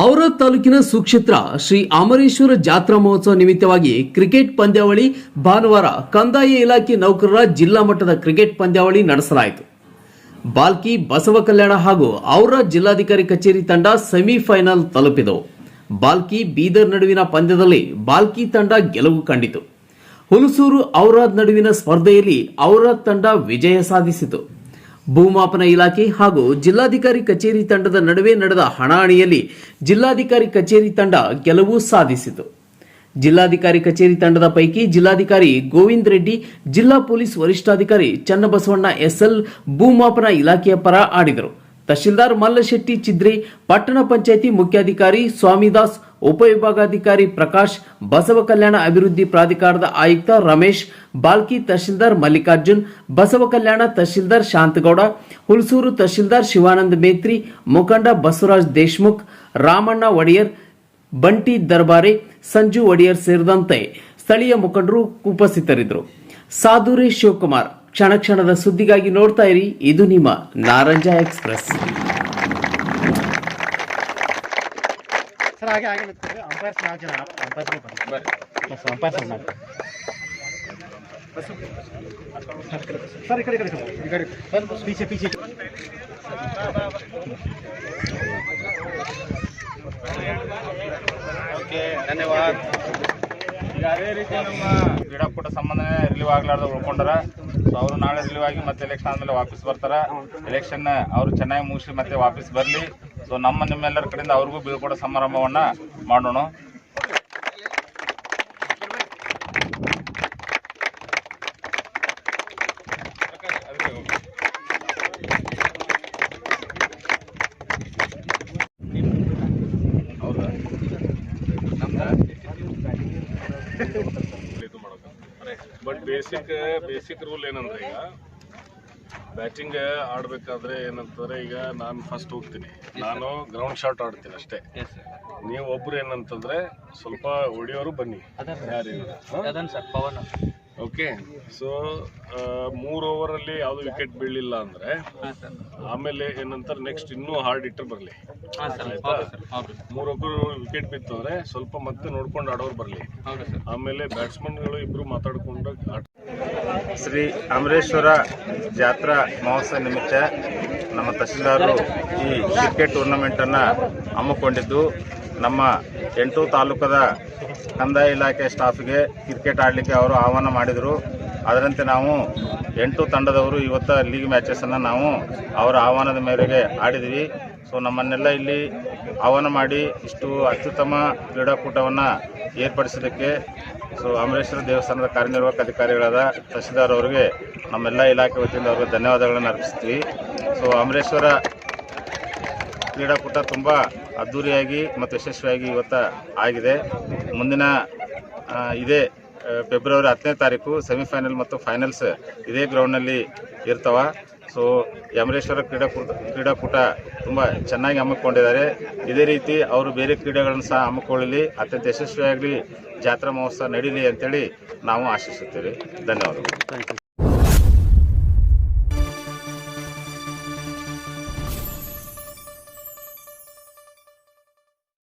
ಔರಾದ್ ತಾಲೂಕಿನ ಸುಕ್ಷೇತ್ರ ಶ್ರೀ ಅಮರೇಶ್ವರ ಜಾತ್ರಾ ಮಹೋತ್ಸವ ನಿಮಿತ್ತವಾಗಿ ಕ್ರಿಕೆಟ್ ಪಂದ್ಯಾವಳಿ ಭಾನುವಾರ ಕಂದಾಯ ಇಲಾಖೆ ನೌಕರರ ಜಿಲ್ಲಾ ಮಟ್ಟದ ಕ್ರಿಕೆಟ್ ಪಂದ್ಯಾವಳಿ ನಡೆಸಲಾಯಿತು. ಬಾಲ್ಕಿ ಬಸವ ಕಲ್ಯಾಣ ಹಾಗೂ ಔರಾದ್ ಜಿಲ್ಲಾಧಿಕಾರಿ ಕಚೇರಿ ತಂಡ ಸೆಮಿಫೈನಲ್ ತಲುಪಿದವು. ಬಾಲ್ಕಿ ಬೀದರ್ ನಡುವಿನ ಪಂದ್ಯದಲ್ಲಿ ಬಾಲ್ಕಿ ತಂಡ ಗೆಲುವು ಕಂಡಿತು. ಹುಲಸೂರು ಔರಾದ್ ನಡುವಿನ ಸ್ಪರ್ಧೆಯಲ್ಲಿ ಔರಾದ್ ತಂಡ ವಿಜಯ ಸಾಧಿಸಿತು. ಭೂಮಾಪನ ಇಲಾಖೆ ಹಾಗೂ ಜಿಲ್ಲಾಧಿಕಾರಿ ಕಚೇರಿ ತಂಡದ ನಡುವೆ ನಡೆದ ಹಣಾಹಣಿಯಲ್ಲಿ ಜಿಲ್ಲಾಧಿಕಾರಿ ಕಚೇರಿ ತಂಡ ಗೆಲುವು ಸಾಧಿಸಿತು. ಜಿಲ್ಲಾಧಿಕಾರಿ ಕಚೇರಿ ತಂಡದ ಪೈಕಿ ಜಿಲ್ಲಾಧಿಕಾರಿ ಗೋವಿಂದ್ ರೆಡ್ಡಿ, ಜಿಲ್ಲಾ ಪೊಲೀಸ್ ವರಿಷ್ಠಾಧಿಕಾರಿ ಚನ್ನಬಸವಣ್ಣ ಎಸ್ಎಲ್, ಭೂಮಾಪನ ಇಲಾಖೆಯ ಪರ ಆಡಿದರು. ತಹಶೀಲ್ದಾರ್ ಮಲ್ಲಶೆಟ್ಟಿ ಚಿದ್ರಿ, ಪಟ್ಟಣ ಪಂಚಾಯಿತಿ ಮುಖ್ಯಾಧಿಕಾರಿ ಸ್ವಾಮಿದಾಸ್ ಉಪವಿಭಾಗಾಧಿಕಾರಿ ಪ್ರಕಾಶ್, ಬಸವ ಕಲ್ಯಾಣ ಅಭಿವೃದ್ಧಿ ಪ್ರಾಧಿಕಾರದ ಆಯುಕ್ತ ರಮೇಶ್, ಬಾಲ್ಕಿ ತಹಶೀಲ್ದಾರ್ ಮಲ್ಲಿಕಾರ್ಜುನ್, ಬಸವ ಕಲ್ಯಾಣ ತಹಶೀಲ್ದಾರ್ ಶಾಂತಗೌಡ, ಹುಲ್ಸೂರು ತಹಶೀಲ್ದಾರ್ ಶಿವಾನಂದ ಮೇತ್ರಿ, ಮುಖಂಡ ಬಸವರಾಜ್ ದೇಶ್ಮುಖ್, ರಾಮಣ್ಣ ಒಡೆಯರ್, ಬಂಟಿ ದರ್ಬಾರೆ, ಸಂಜು ಒಡೆಯರ್ ಸೇರಿದಂತೆ ಸ್ಥಳೀಯ ಮುಖಂಡರು ಉಪಸ್ಥಿತರಿದ್ದರು. ಸಾಧುರಿ ಶಿವಕುಮಾರ್, ಕ್ಷಣ ಕ್ಷಣದ ಸುದ್ದಿಗಾಗಿ ನೋಡ್ತಾ ಇರಿ, ಇದು ನಿಮ್ಮ ನಾರಂಜ ಎಕ್ಸ್ಪ್ರೆಸ್. ಹಾಗೆ ಆಗಿರುತ್ತೆ ಅಂಪೈರ್ಸ್ ನಾಲ್ಕು ಜನ ಅಂಪೈರ್ಸ್ಗಳು ಬನ್ನಿ. ಸರ್ ಅಂಪೈರ್ಸ್ ನಾಲ್ಕು ಸರ್ ಈ ಕಡೆ ಕಡೆ ಈ ಕಡೆ. ಸರ್ ಪೀछे ಪಿಚೆ ಓಕೆ ಧನ್ಯವಾದ. ಈಗ ಅದೇ ರೀತಿ ನಮ್ಮ ಕ್ರೀಡಾಕೂಟ ಸಂಬಂಧ ರಿಲೀವ್ ಆಗ್ಲಾರ್ದ ಉಳ್ಕೊಂಡಾರ. ಸೊ ಅವರು ನಾಳೆ ರಿಲೀವ್ ಆಗಿ ಮತ್ತೆ ಎಲೆಕ್ಷನ್ ಆದ್ಮೇಲೆ ವಾಪಸ್ ಬರ್ತಾರ. ಎಲೆಕ್ಷನ್ ಅವರು ಚೆನ್ನಾಗಿ ಮುಗಿಸಿ ಮತ್ತೆ ವಾಪಸ್ ಬರಲಿ. ಸೊ ನಮ್ಮ ನಿಮ್ಮೆಲ್ಲರ ಕಡೆಯಿಂದ ಅವ್ರಿಗೂ ಬೀಳ್ಕೊಡೋ ಸಮಾರಂಭವನ್ನ ಮಾಡೋಣ. ಬಟ್ ಬೇಸಿಕ್ ಬೇಸಿಕ್ ರೂಲ್ ಏನಂದ್ರೆ ಈಗ ಬ್ಯಾಟಿಂಗ್ ಆಡ್ಬೇಕಾದ್ರೆ ಏನಂತಂದ್ರೆ ಈಗ ನಾನು ಫಸ್ಟ್ ಹೋಗ್ತೀನಿ. ನಾನು ಗ್ರೌಂಡ್ ಶಾಟ್ ಆಡ್ತೀನಿ ಅಷ್ಟೇ. ನೀವು ಒಬ್ರು ಏನಂತಂದ್ರೆ ಸ್ವಲ್ಪ ಹೊಡಿಯೋರು ಬನ್ನಿ. ಓಕೆ ಸೊ ಮೂರು ಓವರಲ್ಲಿ ಯಾವುದು ವಿಕೆಟ್ ಬೀಳಿಲ್ಲ ಅಂದ್ರೆ ಆಮೇಲೆ ಏನಂತಾರೆ ನೆಕ್ಸ್ಟ್ ಇನ್ನೂ ಹಾರ್ಡ್ ಇಟ್ಟರ್ ಬರಲಿ. ಮೂರು ಒಬ್ಬರು ವಿಕೆಟ್ ಬಿತ್ತಂದ್ರೆ ಸ್ವಲ್ಪ ಮತ್ತೆ ನೋಡ್ಕೊಂಡು ಆಡೋರು ಬರಲಿ. ಆಮೇಲೆ ಬ್ಯಾಟ್ಸ್ಮನ್ಗಳು ಇಬ್ರು ಮಾತಾಡ್ಕೊಂಡು ಆಟ ಶ್ರೀ ಅಮರೇಶ್ವರ ಜಾತ್ರಾ ಮಹೋತ್ಸವ ನಿಮಿತ್ತ ನಮ್ಮ ತಹಶೀಲ್ದಾರರು ಈ ಕ್ರಿಕೆಟ್ ಟೂರ್ನಮೆಂಟನ್ನು ಹಮ್ಮಿಕೊಂಡಿದ್ದು, ನಮ್ಮ ಎಂಟು ತಾಲೂಕದ ಕಂದಾಯ ಇಲಾಖೆ ಸ್ಟಾಫ್ಗೆ ಕ್ರಿಕೆಟ್ ಆಡಲಿಕ್ಕೆ ಅವರು ಆಹ್ವಾನ ಮಾಡಿದರು. ಅದರಂತೆ ನಾವು ಎಂಟು ತಂಡದವರು ಇವತ್ತು ಲೀಗ್ ಮ್ಯಾಚಸನ್ನು ನಾವು ಅವರ ಆಹ್ವಾನದ ಮೇರೆಗೆ ಆಡಿದ್ವಿ. ಸೊ ನಮ್ಮನ್ನೆಲ್ಲ ಇಲ್ಲಿ ಆಹ್ವಾನ ಮಾಡಿ ಇಷ್ಟು ಅತ್ಯುತ್ತಮ ಕ್ರೀಡಾಕೂಟವನ್ನು ಏರ್ಪಡಿಸಿದ್ದಕ್ಕೆ ಸೊ ಅಮರೇಶ್ವರ ದೇವಸ್ಥಾನದ ಕಾರ್ಯನಿರ್ವಾಹಕ ಅಧಿಕಾರಿಗಳಾದ ತಹಶೀಲ್ದಾರ್ ಅವರಿಗೆ ನಮ್ಮೆಲ್ಲ ಇಲಾಖೆ ವತಿಯಿಂದ ಅವ್ರಿಗೆ ಧನ್ಯವಾದಗಳನ್ನು ಅರ್ಪಿಸ್ತೀವಿ. ಸೊ ಅಮರೇಶ್ವರ ಕ್ರೀಡಾಕೂಟ ತುಂಬ ಅದ್ಧೂರಿಯಾಗಿ ಮತ್ತು ಯಶಸ್ವಿಯಾಗಿ ಇವತ್ತು ಆಗಿದೆ. ಮುಂದಿನ ಇದೇ ಫೆಬ್ರವರಿ ಹತ್ತನೇ ತಾರೀಕು ಸೆಮಿಫೈನಲ್ ಮತ್ತು ಫೈನಲ್ಸ್ ಇದೇ ಗ್ರೌಂಡ್ನಲ್ಲಿ ಇರ್ತವ. ಸೊ ಯಮರೇಶ್ವರ ಕ್ರೀಡಾಕೂಟ ಕ್ರೀಡಾಕೂಟ ತುಂಬ ಚೆನ್ನಾಗಿ ಹಮ್ಮಿಕೊಂಡಿದ್ದಾರೆ. ಇದೇ ರೀತಿ ಅವರು ಬೇರೆ ಕ್ರೀಡೆಗಳನ್ನು ಸಹ ಹಮ್ಮಿಕೊಳ್ಳಲಿ, ಅತ್ಯಂತ ಯಶಸ್ವಿಯಾಗಲಿ ಜಾತ್ರಾ ಮಹೋತ್ಸವ ನಡೀಲಿ ಅಂತೇಳಿ ನಾವು ಆಶಿಸುತ್ತೇವೆ. ಧನ್ಯವಾದಗಳು.